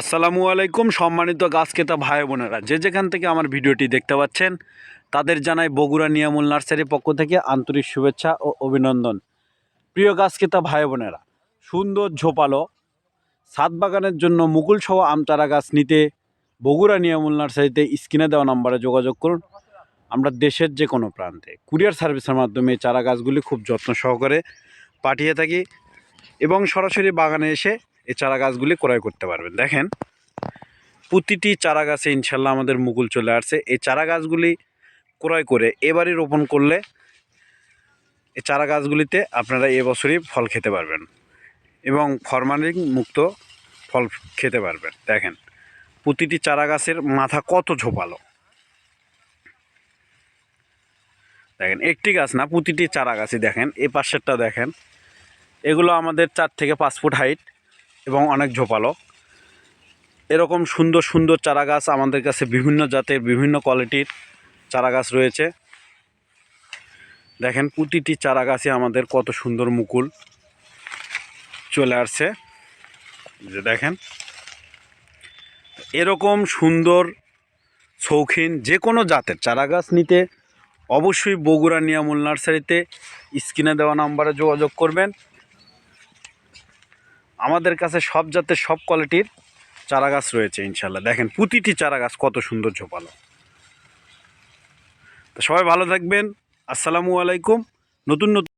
আসসালামু আলাইকুম সম্মানিত গাছ ক্রেতা ভাই বোনেরা। যে যেখান থেকে আমার ভিডিওটি দেখতে পাচ্ছেন, তাদের জানাই বগুড়া নিয়ামুল নার্সারির পক্ষ থেকে আন্তরিক শুভেচ্ছা ও অভিনন্দন। প্রিয় গাছ ক্রেতা ভাই বোনেরা, সুন্দর ঝোপালো, ছাদ বাগানের জন্য মুকুল সহ আম চারা গাছ নিতে বগুড়া নিয়ামুল নার্সারিতে স্ক্রিনে দেওয়া নম্বরে যোগাযোগ করুন। আমরা দেশের যে কোনো প্রান্তে কুরিয়ার সার্ভিসের মাধ্যমে চারা গাছগুলি খুব যত্ন সহকারে পাঠিয়ে থাকি এবং সরাসরি বাগানে এসে এই চারা গাছগুলি ক্রয় করতে পারবেন। দেখেন, প্রতিটি চারা গাছে ইনশাল্লাহ আমাদের মুকুল চলে আসছে। এই চারা গাছগুলি ক্রয় করে এবারই রোপণ করলে এই চারা গাছগুলিতে আপনারা এবছরই ফল খেতে পারবেন এবং ফরমালিন মুক্ত ফল খেতে পারবেন। দেখেন, প্রতিটি চারা গাছের মাথা কত ঝোপালো। দেখেন, একটি গাছ না, প্রতিটি চারা গাছই দেখেন, এ পাশেরটা দেখেন। এগুলো আমাদের চার থেকে পাঁচ ফুট হাইট এবং অনেক ঝোপালো। এরকম সুন্দর সুন্দর চারা গাছ আমাদের কাছে বিভিন্ন জাতের, বিভিন্ন কোয়ালিটির চারা গাছ রয়েছে। দেখেন প্রতিটি চারা গাছে আমাদের কত সুন্দর মুকুল চলে আসছে। যে দেখেন। এরকম সুন্দর শৌখিন যে কোনো জাতের চারা গাছ নিতে অবশ্যই বগুড়া নিয়ামুল নার্সারিতে স্ক্রিনে দেওয়া নাম্বারে যোগাযোগ করবেন। আমাদের কাছে সব জাতের সব কোয়ালিটির চারা গাছ রয়েছে ইনশাল্লাহ। দেখেন, প্রতিটি চারা গাছ কত সুন্দর ঝোপালো তো সবাই ভালো থাকবেন। আসসালামু আলাইকুম। নতুন নতুন